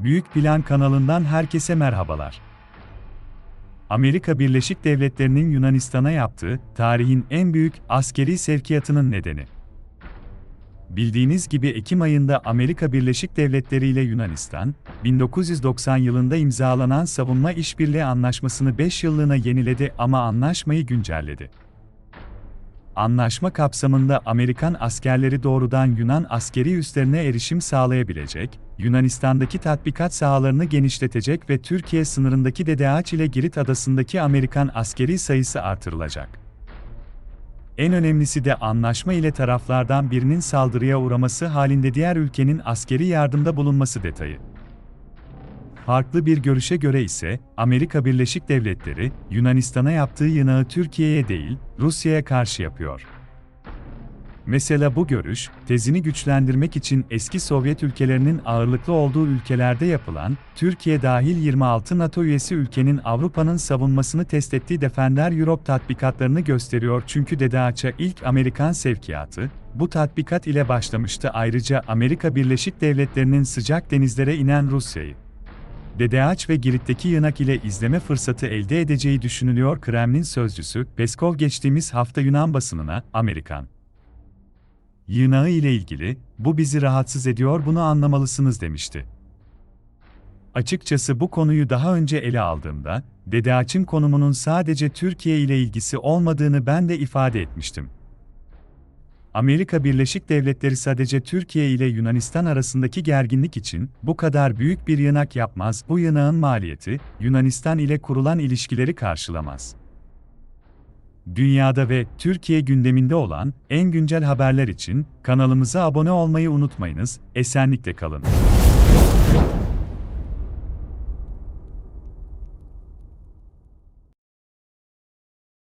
Büyük Plan kanalından herkese merhabalar. Amerika Birleşik Devletleri'nin Yunanistan'a yaptığı tarihin en büyük askeri sevkiyatının nedeni. Bildiğiniz gibi Ekim ayında Amerika Birleşik Devletleri ile Yunanistan, 1990 yılında imzalanan savunma işbirliği anlaşmasını 5 yıllığına yeniledi ama anlaşmayı güncelledi. Anlaşma kapsamında Amerikan askerleri doğrudan Yunan askeri üslerine erişim sağlayabilecek, Yunanistan'daki tatbikat sahalarını genişletecek ve Türkiye sınırındaki DDH ile Girit adasındaki Amerikan askeri sayısı artırılacak. En önemlisi de anlaşma ile taraflardan birinin saldırıya uğraması halinde diğer ülkenin askeri yardımda bulunması detayı. Farklı bir görüşe göre ise, Amerika Birleşik Devletleri, Yunanistan'a yaptığı yınağı Türkiye'ye değil, Rusya'ya karşı yapıyor. Mesela bu görüş, tezini güçlendirmek için eski Sovyet ülkelerinin ağırlıklı olduğu ülkelerde yapılan, Türkiye dahil 26 NATO üyesi ülkenin Avrupa'nın savunmasını test ettiği Defender Europe tatbikatlarını gösteriyor çünkü DDH'a ilk Amerikan sevkiyatı, bu tatbikat ile başlamıştı ayrıca Amerika Birleşik Devletleri'nin sıcak denizlere inen Rusya'yı. DDH ve Girit'teki yınak ile izleme fırsatı elde edeceği düşünülüyor Kremlin sözcüsü, Peskov geçtiğimiz hafta Yunan basınına, Amerikan yınağı ile ilgili, bu bizi rahatsız ediyor bunu anlamalısınız demişti. Açıkçası bu konuyu daha önce ele aldığımda, DDH'ın konumunun sadece Türkiye ile ilgisi olmadığını ben de ifade etmiştim. Amerika Birleşik Devletleri sadece Türkiye ile Yunanistan arasındaki gerginlik için bu kadar büyük bir yınak yapmaz. Bu yınağın maliyeti Yunanistan ile kurulan ilişkileri karşılamaz. Dünyada ve Türkiye gündeminde olan en güncel haberler için kanalımıza abone olmayı unutmayınız. Esenlikle kalın.